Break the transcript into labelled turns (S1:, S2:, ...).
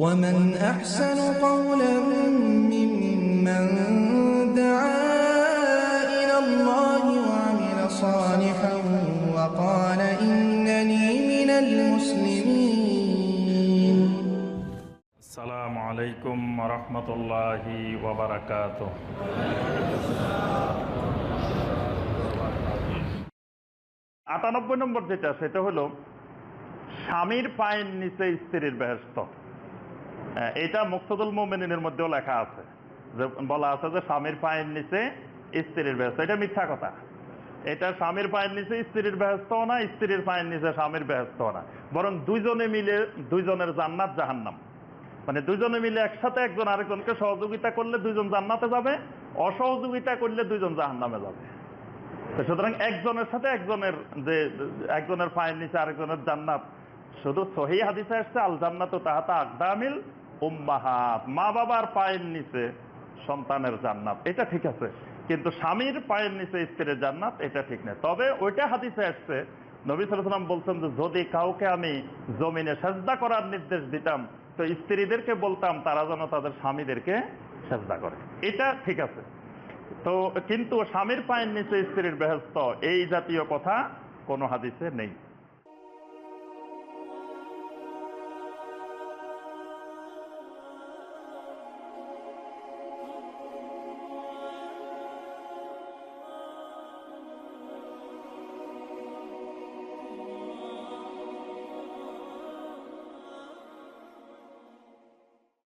S1: ومن أحسن قولا ممن دعا إلى الله وعمل صالحا وقال إنني من المسلمين
S2: আসসালামু আলাইকুম রহমতুল্লাহি ওবরাকাত আটানব্বই নম্বর যেটা সেটা হলো স্বামীর পায়ের নিচে স্ত্রীর বেহস্ত হ্যাঁ, এটা মুক্তদুল মোমেনের মধ্যেও লেখা আছে। যে বলা আছে যে স্বামীর পায়ের নিচে স্ত্রীর বেহস্ত এটা মিথ্যা কথা। এটা স্বামীর পায়ের নিচে স্ত্রীর বেহস্ত না, স্ত্রীর পায়ের নিচে স্বামীর বেহস্ত না। বরং দুইজনে মিলে দুইজনের জান্নাত জাহান্নাম। মানে দুইজনে মিলে একসাথে একজন আরেকজনকে সহযোগিতা করলে দুইজন জান্নাতে যাবে, অসহযোগিতা করলে দুইজন জাহান্নামে যাবে। সুতরাং একজনের সাথে একজনের যে, একজনের পায়ের নিচে আরেকজনের জান্নাত শুধু সহি হাদিসে আসছে আল জান্নাত তাহাতা আকদামিল উম্মাহাত মা বাবার পায়ের নিচে সন্তানের জান্নাত। এটা ঠিক আছে, কিন্তু স্বামীর পায়ের নিচে স্ত্রীর জান্নাত, এটা ঠিক নেই। তবে ওইটা হাদিসে আসছে, নবী সালাম বলছেন যে, যদি কাউকে আমি জমিনে সেজদা করার নির্দেশ দিতাম, তো স্ত্রীদেরকে বলতাম, তারা যেন তাদের স্বামীদেরকে সেজদা করে। এটা ঠিক আছে। তো কিন্তু স্বামীর পায়ের নিচে স্ত্রীর বেহস্ত এই জাতীয় কথা কোনো হাদিসে নেই।